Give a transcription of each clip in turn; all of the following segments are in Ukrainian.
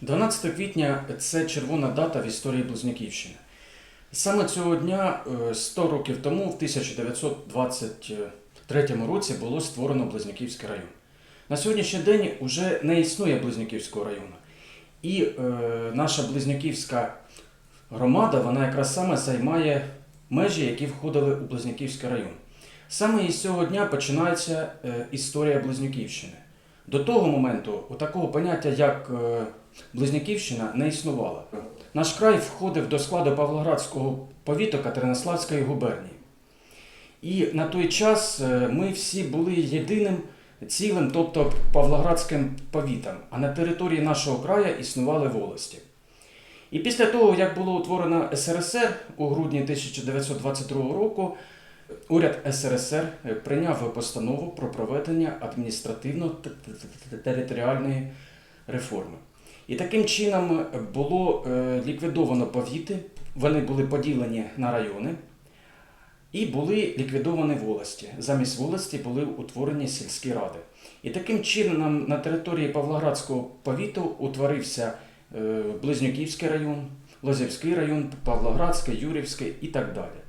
12 квітня це червона дата в історії Близнюківщини. Саме цього дня, е, 100 років тому, в 1923 році, було створено Близнюківський район. На сьогоднішній день вже не існує Близнюківського району. І е, наша Близнюківська громада, вона якраз саме займає межі, які входили у Близнюківський район. Саме із цього дня починається е, історія Близнюківщини. До того моменту у такого поняття, як Близнюківщина, не існувало. Наш край входив до складу Павлоградського повіту Катеринославської губернії. І на той час е, ми всі були єдиним цілим, тобто Павлоградським повітом, а на території нашого краю існували волості. І після того, як було утворено СРСР у грудні 1922 року, уряд СРСР е, прийняв постанову про проведення адміністративно-територіальної реформи. І таким чином було е, ліквідовано повіти, вони були поділені на райони, і були ліквідовані волості. Замість волості були утворені сільські ради. І таким чином на території Павлоградського повіту утворився е, Близнюківський район, Лозівський район, Павлоградський, Юрівський і так далі.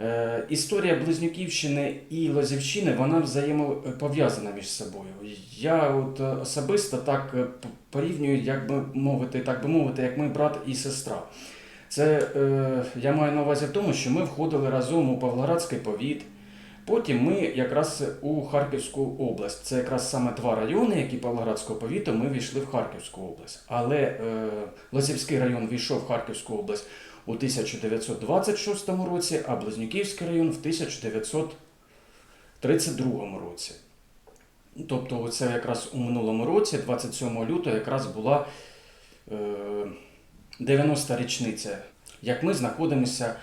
Е, Історія Близнюківщини і Лозівщини вона взаємопов'язана між собою. Я от е, особисто так е, порівнюю, як би мовити, так би мовити, як ми брат і сестра. Це я маю на увазі в тому, що ми входили разом у Павлоградський повіт. Потім ми якраз у Харківську область. Це якраз саме два райони, які Павлоградського повіту, ми війшли в Харківську область. Але е, Лозівський район війшов в Харківську область у 1926 році, а Близнюківський район в 1932 році. Тобто, це якраз у минулому році, 27 лютого, якраз була е, 90-та річниця, як ми знаходимося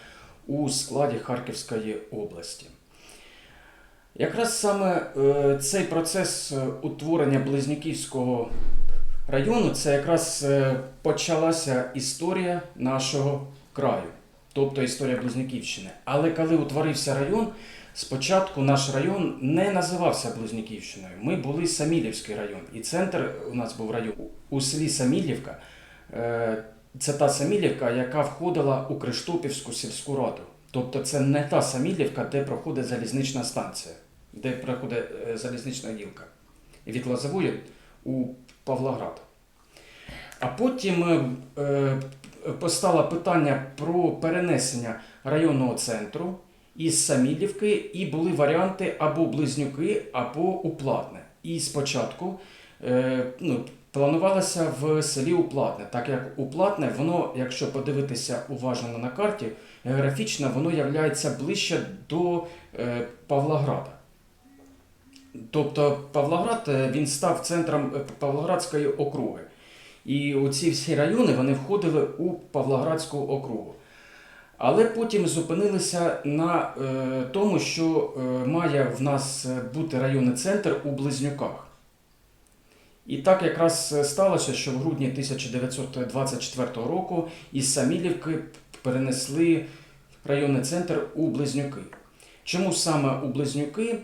у складі Харківської області. Якраз саме е, цей процес е, утворення Близнюківського району це якраз е, почалася історія нашого краю, тобто історія Близнюківщини. Але коли утворився район, спочатку наш район не називався Близнюківщиною. Ми були Самілівський район, і центр у нас був район у селі Самілівка. Е, Це та Самілівка, яка входила у Криштопівську сільську раду. Тобто це не та Самілівка, де проходить залізнична станція, де проходить е, залізнична гілка від Лозової у Павлоград. А потім е, постало питання про перенесення районного центру із Самілівки, і були варіанти або Близнюки, або Уплатне. І спочатку е, ну, планувалося в селі Уплатне, так як Уплатне, воно, якщо подивитися уважно на карті, географічно воно являється ближче до е, Павлограда. Тобто Павлоград е, він став центром Павлоградської округи. І оці всі райони вони входили у Павлоградську округу. Але потім зупинилися на е, тому, що е, має в нас е, бути районний центр у Близнюках. І так якраз е, сталося, що в грудні 1924 року із Самілівки перенесли районний центр у Близнюки. Чому саме у Близнюки?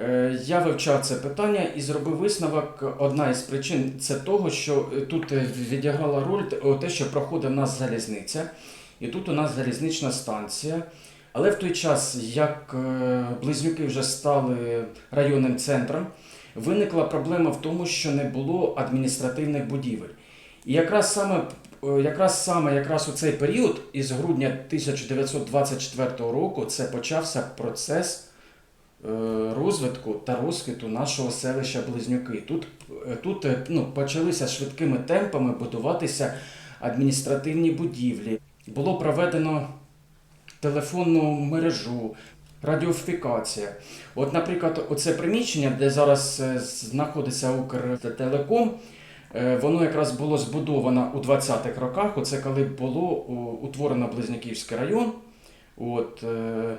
Е, Я вивчав це питання і зробив висновок. Одна із причин це того, що е, тут е, відіграла роль те, що проходить в нас залізниця, і тут у нас залізнична станція. Але в той час, як близнюки вже стали районним центром, виникла проблема в тому, що не було адміністративних будівель. І якраз саме, якраз саме якраз у цей період, із грудня 1924 року, це почався процес розвитку та розквіту нашого селища Близнюки. Тут, е, тут е, ну, почалися швидкими темпами будуватися адміністративні будівлі. Було проведено телефонну мережу, радіофікація. От, наприклад, оце приміщення, де зараз е, знаходиться Укртелеком, е, воно якраз було збудовано у 20-х роках. Оце коли було утворено Близнюківський район. От, е,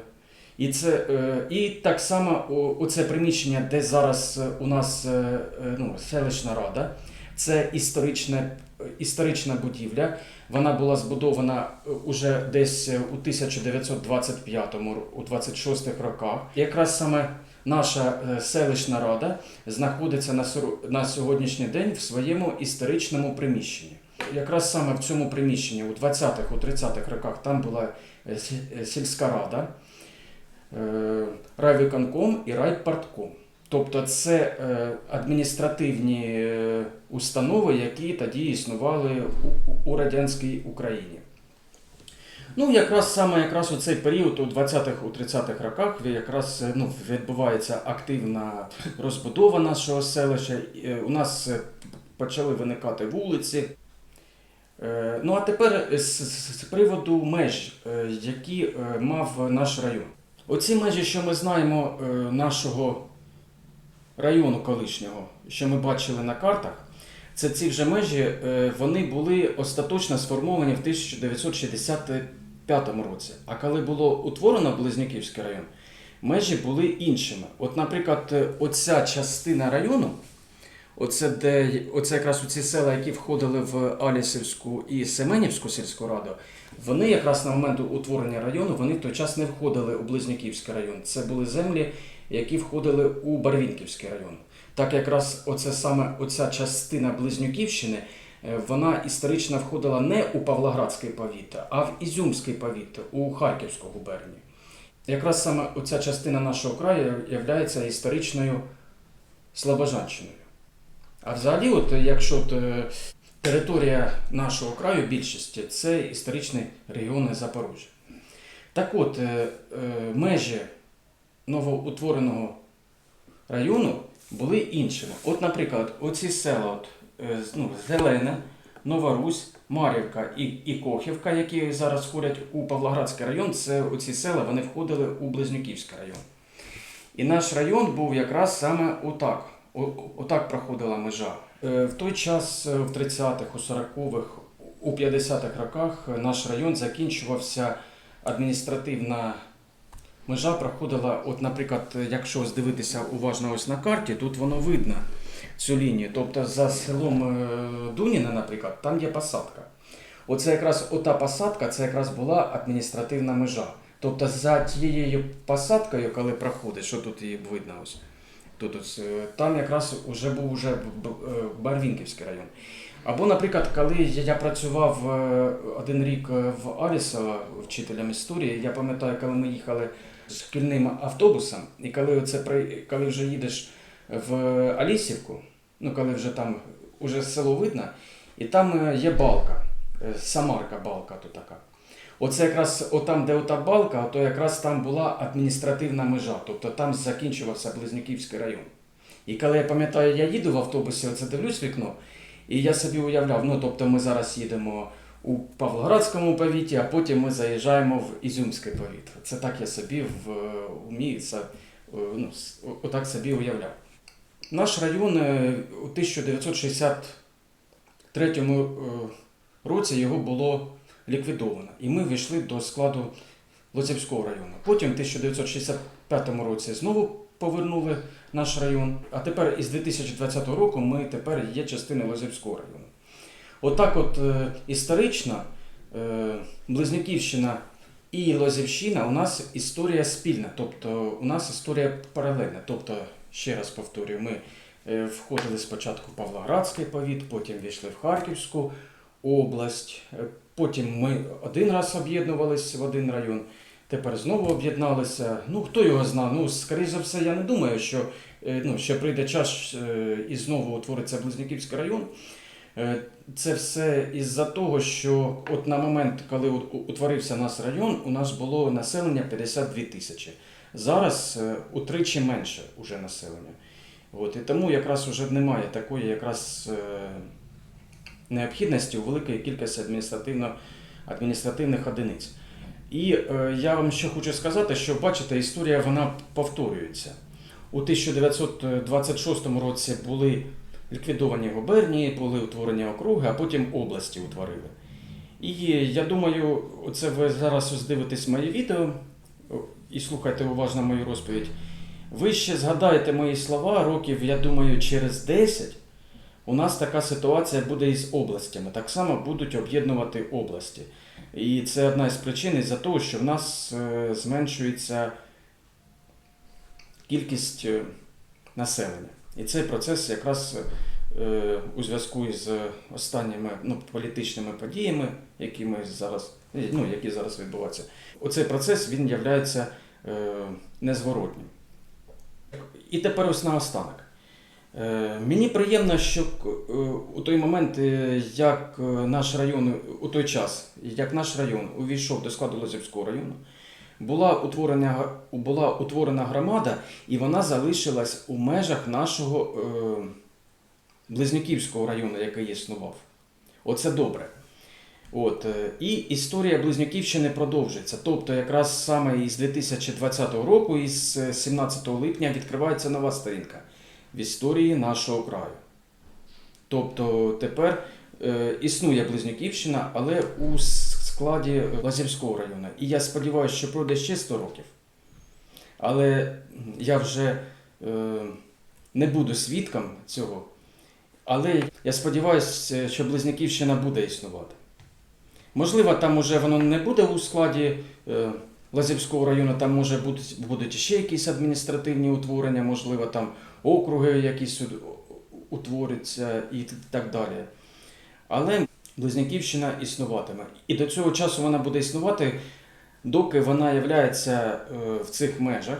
і, це, е, і так само о, оце приміщення, де зараз е, у нас е, ну, селищна рада, це історичне, історична будівля. Вона була збудована уже десь у 1925-му, у 26-х роках. Якраз саме наша селищна рада знаходиться на сьогоднішній день в своєму історичному приміщенні. якраз саме в цьому приміщенні у 20-х, у 30-х роках там була сі- сільська рада, райвиконком і райпартком. Тобто це е, адміністративні е, установи, які тоді існували у, радянській Україні. Ну, якраз саме якраз у цей період, у 20-х, у 30-х роках, якраз е, ну, відбувається активна розбудова нашого селища. Е, У нас е, почали виникати вулиці. Е, Ну а тепер з, приводу меж, е, які е, мав наш район. Оці межі, що ми знаємо е, нашого району колишнього, що ми бачили на картах, це ці вже межі, е, вони були остаточно сформовані в 1965 році. А коли було утворено Близнюківський район, межі були іншими. От, наприклад, е, оця частина району, оце, де, оце якраз ці села, які входили в Алісівську і Семенівську сільську раду, вони якраз на момент утворення району, вони в той час не входили у Близнюківський район. Це були землі, які входили у Барвінківський район. Так якраз оце саме оця частина Близнюківщини, е, вона історично входила не у Павлоградський повіт, а в Ізюмський повіт, у Харківську губернію. Якраз саме оця частина нашого краю є історичною Слобожанщиною. А взагалі, от, якщо от, е, територія нашого краю більшості це історичний регіон Запоріжжя. Так от, е, е, межі новоутвореного району були іншими. От, наприклад, оці села, от, е, ну, Зелене, Нова Русь, Мар'ївка і, і Кохівка, які зараз входять у Павлоградський район, це оці села вони входили у Близнюківський район. І наш район був якраз саме отак. Отак проходила межа. Е, В той час, е, в 30-х, у 40-х, у 50-х роках е, наш район закінчувався адміністративна межа проходила, от, наприклад, якщо здивитися уважно ось на карті, тут воно видно цю лінію. Тобто за селом Дуніна, наприклад, там є посадка. Оце якраз ота посадка, це якраз була адміністративна межа. Тобто за тією посадкою, коли проходить, що тут її видно ось. Тут ось, е, там якраз вже був уже е, Барвінківський район. Або, наприклад, коли я працював е, один рік в Алісово вчителем історії, я пам'ятаю, коли ми їхали шкільним автобусом, і коли, це, коли вже їдеш в Алісівку, ну коли вже там уже село видно, і там є балка, Самарка балка то така. Оце якраз отам, де ота балка, то якраз там була адміністративна межа, тобто там закінчувався Близнюківський район. І коли я пам'ятаю, я їду в автобусі, оце дивлюсь вікно, і я собі уявляв, ну тобто ми зараз їдемо у Павлоградському повіті, а потім ми заїжджаємо в Ізюмське повіт. Це так я собі в умі це, е, ну, отак собі уявляв. Наш район е, у 1963 е, році його було ліквідовано, і ми війшли до складу Лозівського району. Потім в 1965 році знову повернули наш район, а тепер із 2020 року ми тепер є частиною Лозівського району. Отак, от е, історично е, Близнюківщина і Лозівщина у нас історія спільна, тобто у нас історія паралельна. Тобто, ще раз повторюю, ми е, входили спочатку в Павлоградський повіт, потім війшли в Харківську область, е, потім ми один раз об'єднувалися в один район. Тепер знову об'єдналися. Ну хто його знає? Ну, скоріше за все, я не думаю, що е, ну, ще прийде час е, і знову утвориться Близнюківський район. Це все із-за того, що от на момент, коли утворився наш район, у нас було населення 52 тисячі. Зараз утричі менше уже населення. От, і тому якраз уже немає такої якраз необхідності у великої кількості адміністративно, адміністративних одиниць. І е, я вам ще хочу сказати, що бачите, історія вона повторюється. У 1926 році були ліквідовані губернії, були утворені округи, а потім області утворили. І я думаю, оце ви зараз дивитесь моє відео і слухайте уважно мою розповідь. Ви ще згадаєте мої слова років, я думаю, через 10 у нас така ситуація буде із областями. Так само будуть об'єднувати області. І це одна із причин із-за того, що в нас е, зменшується кількість е, населення. І цей процес якраз е, у зв'язку із останніми ну, політичними подіями, які ми зараз, ну, які зараз відбуваються. Оцей процес він е, незворотнім. І тепер ось наостанок. Е, Мені приємно, що е, у той момент, е, як наш район, у той час, як наш район увійшов до складу Лозівського району, була утворена, була утворена громада, і вона залишилась у межах нашого е, Близнюківського району, який існував. Оце добре. От, і історія Близнюківщини продовжується. Тобто, якраз саме із 2020 року, із е, 17 липня, відкривається нова сторінка в історії нашого краю. Тобто тепер е, існує Близнюківщина, але у складі Лазівського району. І я сподіваюся, що пройде ще 100 років. Але я вже е, не буду свідком цього. Але я сподіваюся, що Близнюківщина буде існувати. Можливо, там уже воно не буде у складі е, Лазівського району, там може бути, будуть ще якісь адміністративні утворення, можливо, там округи якісь утворяться і так далі. Але Близнюківщина існуватиме. І до цього часу вона буде існувати, доки вона є в цих межах.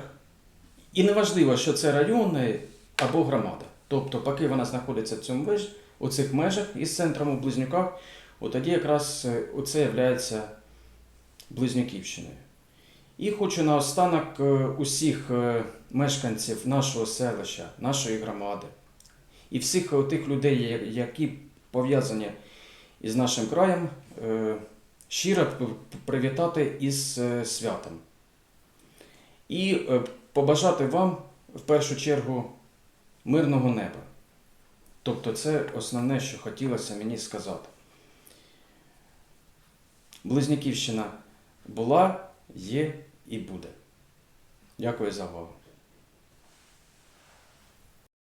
І неважливо, що це райони або громада. Тобто, поки вона знаходиться в цьому меж, у цих межах із центром у Близнюках, от тоді якраз е, оце є Близнюківщиною. І хочу наостанок е, усіх е, мешканців нашого селища, нашої громади і всіх тих людей, які пов'язані із нашим краєм, е, щиро привітати із святом. І побажати вам в першу чергу мирного неба. Тобто це основне, що хотілося мені сказати. Близнюківщина була, є і буде. Дякую за увагу.